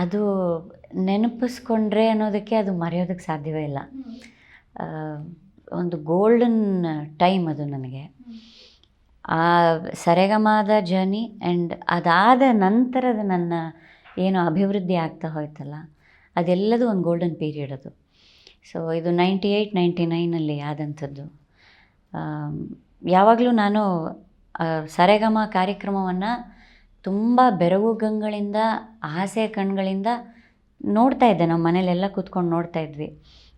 ಅದು ನೆನಪಿಸ್ಕೊಂಡ್ರೆ ಅನ್ನೋದಕ್ಕೆ ಅದು ಮರೆಯೋದಕ್ಕೆ ಸಾಧ್ಯವೇ ಇಲ್ಲ. ಒಂದು ಗೋಲ್ಡನ್ ಟೈಮ್ ಅದು ನನಗೆ. ಆ ಸರೆಗಮಾದ ಜರ್ನಿ ಆ್ಯಂಡ್ ಅದಾದ ನಂತರದ ನನ್ನ ಏನು ಅಭಿವೃದ್ಧಿ ಆಗ್ತಾ ಹೋಯ್ತಲ್ಲ, ಅದೆಲ್ಲದೂ ಒಂದು ಗೋಲ್ಡನ್ ಪೀರಿಯಡ್ ಅದು. ಸೊ ಇದು ನೈಂಟಿ ಏಯ್ಟ್ ನೈಂಟಿ ನೈನಲ್ಲಿ ಆದಂಥದ್ದು ಯಾವಾಗಲೂ ನಾನು ಸರೆಗಮ ಕಾರ್ಯಕ್ರಮವನ್ನು ತುಂಬ ಬೆರಗುಗಂಗಳಿಂದ ಆಸೆ ಕಣ್ಗಳಿಂದ ನೋಡ್ತಾ ಇದ್ದೆ. ನಾವು ಮನೇಲೆಲ್ಲ ಕೂತ್ಕೊಂಡು ನೋಡ್ತಾ ಇದ್ವಿ.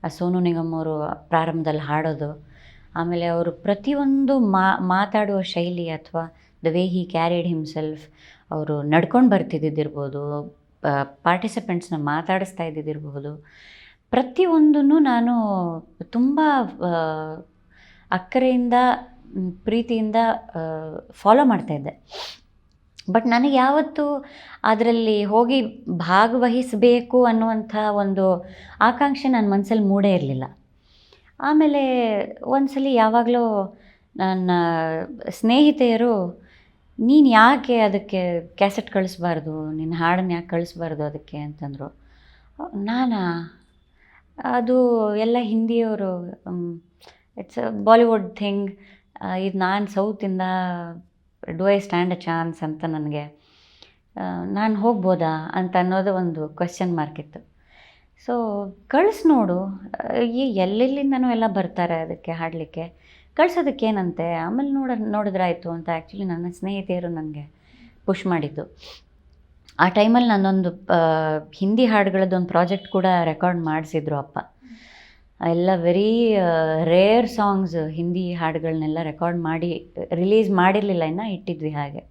ಆ ಸೋನು ನಿಗಮ್ ಅವರು ಪ್ರಾರಂಭದಲ್ಲಿ ಹಾಡೋದು. ಆಮೇಲೆ ಅವರು ಪ್ರತಿಯೊಂದು ಮಾ, ಮಾತಾಡುವ ಶೈಲಿ ಅಥವಾ the way he carried himself ಅವರು ನಡ್ಕೊಂಡು ಬರ್ತಿದ್ದಿದ್ದಿರ್ಬೋದು ಪಾರ್ಟಿಸಿಪೆಂಟ್ಸ್ನ ಮಾತಾಡಿಸ್ತಾ ಇದ್ದಿದ್ದಿರಬಹುದು ಪ್ರತಿಯೊಂದನ್ನು ನಾನು ತುಂಬ ಅಕ್ಕರೆಯಿಂದ, ಪ್ರೀತಿಯಿಂದ ಫಾಲೋ ಮಾಡ್ತಾಯಿದ್ದೆ ಬಟ್ ನನಗೆ ಯಾವತ್ತೂ ಅದರಲ್ಲಿ ಹೋಗಿ ಭಾಗವಹಿಸಬೇಕು ಅನ್ನುವಂಥ ಒಂದು ಆಕಾಂಕ್ಷೆ ನನ್ನ ಮನಸ್ಸಲ್ಲಿ ಮೂಡೇ ಇರಲಿಲ್ಲ. ಆಮೇಲೆ ಒಂದ್ಸಲಿ ಯಾವಾಗಲೂ ನನ್ನ ಸ್ನೇಹಿತೆಯರು, ನೀನು ಯಾಕೆ ಅದಕ್ಕೆ ಕ್ಯಾಸೆಟ್ ಕಳಿಸ್ಬಾರ್ದು? ನಿನ್ನ ಹಾಡನ್ನು ಯಾಕೆ ಕಳಿಸ್ಬಾರ್ದು ಅದಕ್ಕೆ? ಅಂತಂದರು. ನಾನಾ? ಅದು ಎಲ್ಲ ಹಿಂದಿಯವರು ಇಟ್ಸ್ ಬಾಲಿವುಡ್ ಥಿಂಗ್ ಇದು ನಾನು ಸೌತಿಂದ do I stand a chance ಅಂತ ನನಗೆ ನಾನು ಹೋಗ್ಬೋದಾ ಅಂತ ಅನ್ನೋದು ಒಂದು ಕ್ವೆಶ್ಚನ್ ಮಾರ್ಕ್ ಇತ್ತು. ಸೊ ಕಳಿಸ್ ನೋಡು, ಈ ಎಲ್ಲೆಲ್ಲಿಂದನೂ ಎಲ್ಲ ಬರ್ತಾರೆ ಅದಕ್ಕೆ ಹಾಡಲಿಕ್ಕೆ. ಕಳ್ಸೋದಕ್ಕೇನಂತೆ ಆಮೇಲೆ ನೋಡ ನೋಡಿದ್ರಾಯ್ತು ಅಂತ ಆ್ಯಕ್ಚುಲಿ ನನ್ನ ಸ್ನೇಹಿತೆಯರು ನನಗೆ ಪುಷ್ ಮಾಡಿದ್ದು. ಆ ಟೈಮಲ್ಲಿ ನಾನೊಂದು ಹಿಂದಿ ಹಾಡುಗಳದ್ದೊಂದು ಪ್ರಾಜೆಕ್ಟ್ ಕೂಡ ರೆಕಾರ್ಡ್ ಮಾಡಿಸಿದ್ರು ಅಪ್ಪ. ಎಲ್ಲ ವೆರಿ ರೇರ್ ಸಾಂಗ್ಸ್ ಹಿಂದಿ ಹಾಡುಗಳನ್ನೆಲ್ಲ ರೆಕಾರ್ಡ್ ಮಾಡಿ ರಿಲೀಸ್ ಮಾಡಿರಲಿಲ್ಲ ಇನ್ನು, ಇಟ್ಟಿದ್ವಿ ಹಾಗೆ.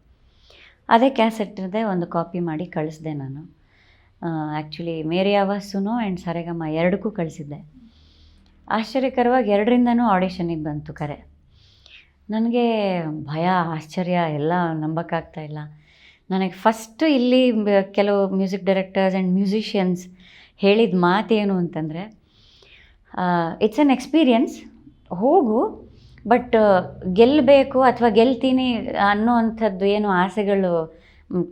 ಅದೇ ಕ್ಯಾಸೆಟ್ದೇ ಒಂದು ಕಾಪಿ ಮಾಡಿ ಕಳಿಸ್ದೆ ನಾನು. ಆ್ಯಕ್ಚುಲಿ ಮೇರಿ ಆವಾಸುನು ಆ್ಯಂಡ್ ಸರೆಗಮ್ಮ ಎರಡಕ್ಕೂ ಕಳಿಸಿದ್ದೆ. ಆಶ್ಚರ್ಯಕರವಾಗಿ ಎರಡರಿಂದನೂ ಆಡಿಷನಿಗೆ ಬಂತು ಕರೆ. ನನಗೆ ಭಯ, ಆಶ್ಚರ್ಯ, ಎಲ್ಲ ನಂಬಕ್ಕಾಗ್ತಾ ಇಲ್ಲ. ನನಗೆ ಫಸ್ಟು ಇಲ್ಲಿ ಕೆಲವು ಮ್ಯೂಸಿಕ್ ಡೈರೆಕ್ಟರ್ಸ್ ಆ್ಯಂಡ್ ಮ್ಯೂಸಿಷಿಯನ್ಸ್ ಹೇಳಿದ ಮಾತೇನು ಅಂತಂದರೆ ಇಟ್ಸ್ ಎನ್ ಎಕ್ಸ್ಪೀರಿಯನ್ಸ್ ಹೋಗು ಬಟ್ ಗೆಲ್ಲಬೇಕು ಅಥವಾ ಗೆಲ್ತೀನಿ ಅನ್ನೋ ಅಂಥದ್ದು ಏನು ಆಸೆಗಳು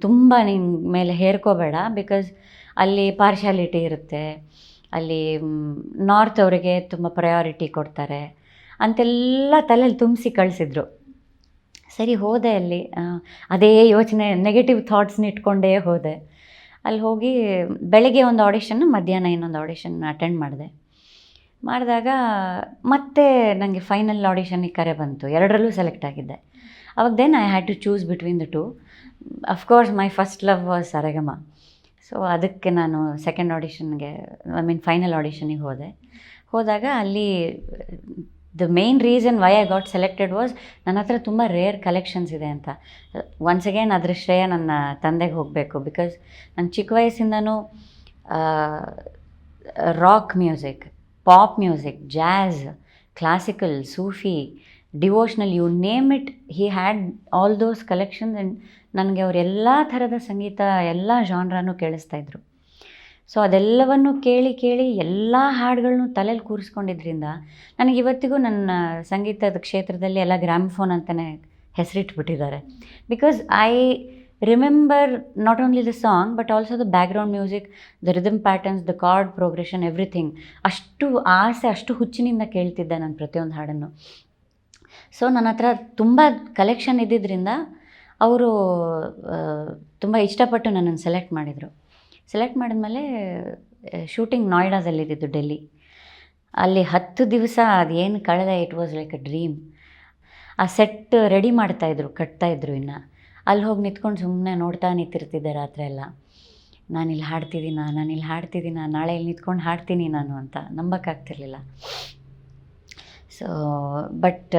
ತುಂಬ ನಿನ್ನ ಮೇಲೆ ಹೇರ್ಕೋಬೇಡ ಬಿಕಾಸ್ ಅಲ್ಲಿ ಪಾರ್ಶಾಲಿಟಿ ಇರುತ್ತೆ. ಅಲ್ಲಿ ನಾರ್ತ್ ಅವರಿಗೆ ತುಂಬ ಪ್ರಯಾರಿಟಿ ಕೊಡ್ತಾರೆ. ಅಂತೆಲ್ಲ ತಲೆಯಲ್ಲಿ ತುಂಬಿಸಿ ಕಳಿಸಿದ್ರು. ಸರಿ, ಹೋದೆ ಅಲ್ಲಿ. ಅದೇ ಯೋಚನೆ ನೆಗೆಟಿವ್ ಥಾಟ್ಸ್ನ ಇಟ್ಕೊಂಡೇ ಹೋದೆ. ಅಲ್ಲಿ ಹೋಗಿ ಬೆಳಗ್ಗೆ ಒಂದು ಆಡಿಷನ್ ಮಧ್ಯಾಹ್ನ ಇನ್ನೊಂದು ಆಡಿಷನ್ ಅಟೆಂಡ್ ಮಾಡಿದೆ. ಮಾಡಿದಾಗ ಮತ್ತೆ ನನಗೆ ಫೈನಲ್ ಆಡಿಷನಿಗೆ ಕರೆ ಬಂತು. ಎರಡರಲ್ಲೂ ಸೆಲೆಕ್ಟ್ ಆಗಿದ್ದೆ. ಅವಾಗ then I had to choose between the two of course my first love was ಅರಗಮ so ಅದಕ್ಕೆ ನಾನು ಸೆಕೆಂಡ್ ಆಡಿಷನ್ಗೆ ಐ ಮೀನ್ ಫೈನಲ್ ಆಡಿಷನಿಗೆ ಹೋದೆ. ಹೋದಾಗ ಅಲ್ಲಿ the main reason why I got selected was ನನ್ನ ಹತ್ರ ತುಂಬ ರೇರ್ ಕಲೆಕ್ಷನ್ಸ್ ಇದೆ ಅಂತ. ಒನ್ಸ್ ಅಗೇನ್ ಅದ್ರ ಶ್ರೇಯ ನನ್ನ ತಂದೆಗೆ ಹೋಗಬೇಕು ಬಿಕಾಸ್ ನನ್ನ ಚಿಕ್ಕ ವಯಸ್ಸಿಂದನೂ rock music pop music jazz classical Sufi devotional you name it he had all those collections and ನನಗೆ ಅವರೆಲ್ಲ ಎಲ್ಲ ಥರದ ಸಂಗೀತ, ಎಲ್ಲ ಜಾನ್ರನ್ನು ಕೇಳಿಸ್ತಾ ಇದ್ರು. ಸೊ ಅದೆಲ್ಲವನ್ನು ಕೇಳಿ ಕೇಳಿ ಎಲ್ಲ ಹಾಡುಗಳನ್ನು ತಲೆಯಲ್ಲಿ ಕೂರಿಸ್ಕೊಂಡಿದ್ರಿಂದ ನನಗೆ ಇವತ್ತಿಗೂ ನನ್ನ ಸಂಗೀತದ ಕ್ಷೇತ್ರದಲ್ಲಿ ಎಲ್ಲ ಗ್ರಾಮ್ಫೋನ್ ಅಂತಲೇ ಹೆಸರಿಟ್ಬಿಟ್ಟಿದ್ದಾರೆ. Because I remember not only the song but also the background music the rhythm patterns the chord progression everything ಅಷ್ಟು ಆಸೆ, ಅಷ್ಟು ಹುಚ್ಚಿನಿಂದ ಕೇಳ್ತಿದ್ದೆ ನಾನು ಪ್ರತಿಯೊಂದು ಹಾಡನ್ನು. ಸೊ ನನ್ನ ಹತ್ರ ತುಂಬ ಕಲೆಕ್ಷನ್ ಇದ್ದಿದ್ದರಿಂದ ಅವರು ತುಂಬ ಇಷ್ಟಪಟ್ಟು ನನ್ನನ್ನು ಸೆಲೆಕ್ಟ್ ಮಾಡಿದರು. ಸೆಲೆಕ್ಟ್ ಮಾಡಿದ್ಮೇಲೆ ಶೂಟಿಂಗ್ ನೋಯ್ಡಾದಲ್ಲಿದ್ದಿದ್ದು ಡೆಲ್ಲಿ ಅಲ್ಲಿ ಹತ್ತು ದಿವಸ ಅದೇನು ಕಳೆದ it was like a dream ಆ ಸೆಟ್ ರೆಡಿ ಮಾಡ್ತಾಯಿದ್ರು ಕಟ್ತಾಯಿದ್ರು ಇನ್ನು. ಅಲ್ಲಿ ಹೋಗಿ ನಿಂತ್ಕೊಂಡು ಸುಮ್ಮನೆ ನೋಡ್ತಾ ನಿಂತಿರ್ತಿದ್ದೆ ರಾತ್ರಿ ಎಲ್ಲ. ನಾನಿಲ್ಲಿ ಹಾಡ್ತಿದ್ದೀನ ನಾನಿಲ್ಲಿ ಹಾಡ್ತಿದ್ದೀನ, ನಾಳೆ ಇಲ್ಲಿ ನಿಂತ್ಕೊಂಡು ಹಾಡ್ತೀನಿ ನಾನು ಅಂತ ನಂಬಕ್ಕಾಗ್ತಿರ್ಲಿಲ್ಲ. ಸೊ ಬಟ್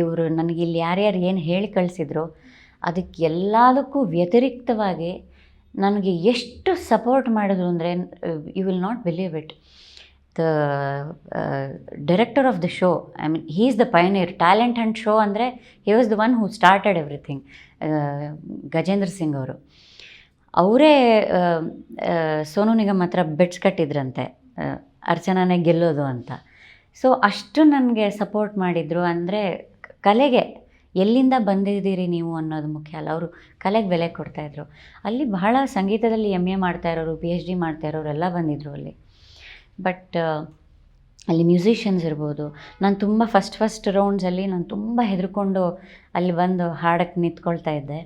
ಇವರು ನನಗೆ ಇಲ್ಲಿ ಯಾರ್ಯಾರು ಏನು ಹೇಳಿ ಕಳಿಸಿದ್ರು, ಅದಕ್ಕೆ ಎಲ್ಲದಕ್ಕೂ ವ್ಯತಿರಿಕ್ತವಾಗಿ ನನಗೆ ಎಷ್ಟು ಸಪೋರ್ಟ್ ಮಾಡಿದ್ರು ಅಂದರೆ you will not believe it the director of the show I mean he is the pioneer talent and show ಅಂದರೆ he was the one who started everything Gajendra Singh ಅವರು. ಅವರೇ ಸೋನು ನಿಗಮ್ ಹತ್ರ ಬೆಟ್ಸ್ ಕಟ್ಟಿದ್ರಂತೆ ಆ, ಅರ್ಚನಾನೇ ಗೆಲ್ಲೋದು ಅಂತ. ಸೊ ಅಷ್ಟು ನನಗೆ ಸಪೋರ್ಟ್ ಮಾಡಿದರು ಅಂದರೆ ಕಲೆಗೆ ಎಲ್ಲಿಂದ ಬಂದಿದ್ದೀರಿ ನೀವು ಅನ್ನೋದು ಮುಖ್ಯ ಅಲ್ಲ. ಅವರು ಕಲೆಗೆ ಬೆಲೆ ಕೊಡ್ತಾಯಿದ್ರು ಅಲ್ಲಿ ಬಹಳ ಸಂಗೀತದಲ್ಲಿ ಎಂ ಎ ಮಾಡ್ತಾ ಇರೋರು ಪಿ ಎಚ್ ಡಿ ಮಾಡ್ತಾ ಇರೋರು ಎಲ್ಲ ಬಂದಿದ್ದರು ಅಲ್ಲಿ. ಬಟ್ ಅಲ್ಲಿ ಮ್ಯೂಸಿಷಿಯನ್ಸ್ ಇರ್ಬೋದು. ನಾನು ತುಂಬ ಫಸ್ಟ್ ಫಸ್ಟ್ ರೌಂಡ್ಸಲ್ಲಿ ನಾನು ತುಂಬ ಹೆದರ್ಕೊಂಡು ಅಲ್ಲಿ ಬಂದು ಹಾಡಕ್ಕೆ ನಿಂತ್ಕೊಳ್ತಾ ಇದ್ದೆ.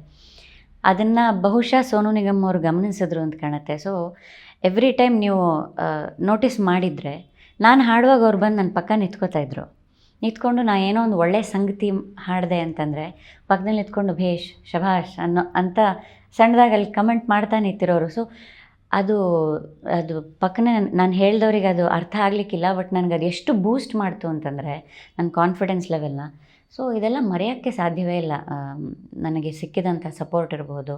ಅದನ್ನು ಬಹುಶಃ ಸೋನು ನಿಗಮ್ ಅವರು ಗಮನಿಸಿದ್ರು ಅಂತ ಕಾಣುತ್ತೆ. ಸೊ ಎವ್ರಿ ಟೈಮ್ ನೀವು ನೋಟಿಸ್ ಮಾಡಿದರೆ, ನಾನು ಹಾಡುವಾಗ ಅವ್ರು ಬಂದು ನನ್ನ ಪಕ್ಕ ನಿಂತ್ಕೋತಾ ಇದ್ರು. ನಿಂತ್ಕೊಂಡು ನಾನು ಏನೋ ಒಂದು ಒಳ್ಳೆಯ ಸಂಗತಿ ಹಾಡಿದೆ ಅಂತಂದರೆ, ಪಕ್ಕದಲ್ಲಿ ನಿಂತ್ಕೊಂಡು, ಭೇಷ್, ಶಭಾಷ್ ಅನ್ನೋ ಅಂತ ಸಣ್ಣದಾಗಿ ಅಲ್ಲಿ ಕಮೆಂಟ್ ಮಾಡ್ತಾ ನಿಂತಿರೋರು. ಸೊ ಅದು ಅದು ಪಕ್ಕನೆ ನಾನು ಹೇಳ್ದವ್ರಿಗೆ ಅದು ಅರ್ಥ ಆಗಲಿಕ್ಕಿಲ್ಲ, ಬಟ್ ನನಗೆ ಅದು ಎಷ್ಟು ಬೂಸ್ಟ್ ಮಾಡ್ತು ಅಂತಂದರೆ ನನ್ನ ಕಾನ್ಫಿಡೆನ್ಸ್ ಲೆವೆಲ್ನ ಸೊ ಇದೆಲ್ಲ ಮರೆಯೋಕ್ಕೆ ಸಾಧ್ಯವೇ ಇಲ್ಲ. ನನಗೆ ಸಿಕ್ಕಿದಂಥ ಸಪೋರ್ಟ್ ಇರ್ಬೋದು.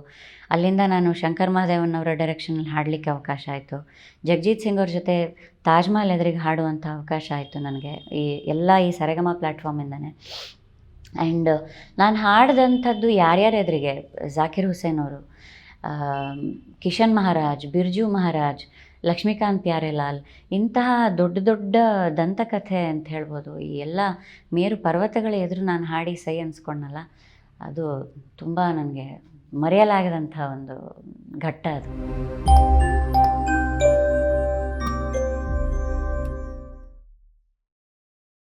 ಅಲ್ಲಿಂದ ನಾನು ಶಂಕರ್ ಅವರ ಡೈರೆಕ್ಷನಲ್ಲಿ ಹಾಡಲಿಕ್ಕೆ ಅವಕಾಶ ಆಯಿತು. ಜಗಜೀತ್ ಸಿಂಗ್ ಅವ್ರ ಜೊತೆ ತಾಜ್ ಮಹಲ್ ಎದುರಿಗೆ ಹಾಡುವಂಥ ಅವಕಾಶ ಆಯಿತು ನನಗೆ, ಈ ಎಲ್ಲ ಈ ಸರಗಮ ಪ್ಲ್ಯಾಟ್ಫಾರ್ಮಿಂದನೇ ಆ್ಯಂಡ್ ನಾನು ಹಾಡಿದಂಥದ್ದು ಯಾರ್ಯಾರ ಎದುರಿಗೆ? ಜಾಕಿರ್ ಹುಸೇನ್ ಅವರು. ಕಿಶನ್ ಮಹಾರಾಜ್, ಬಿರ್ಜು ಮಹಾರಾಜ್, ಲಕ್ಷ್ಮೀಕಾಂತ್ ಪ್ಯಾರೆಲಾಲ್, ಇಂತಹ ದೊಡ್ಡ ದೊಡ್ಡ ದಂತಕಥೆ ಅಂತ ಹೇಳ್ಬೋದು. ಈ ಎಲ್ಲ ಮೇರು ಪರ್ವತಗಳ ಎದುರು ನಾನು ಹಾಡಿ ಸೈ ಅನ್ಸ್ಕೊಂಡಲ್ಲ ಅದು ತುಂಬ ನನಗೆ ಮರೆಯಲಾಗದಂಥ ಒಂದು ಘಟ್ಟ ಅದು.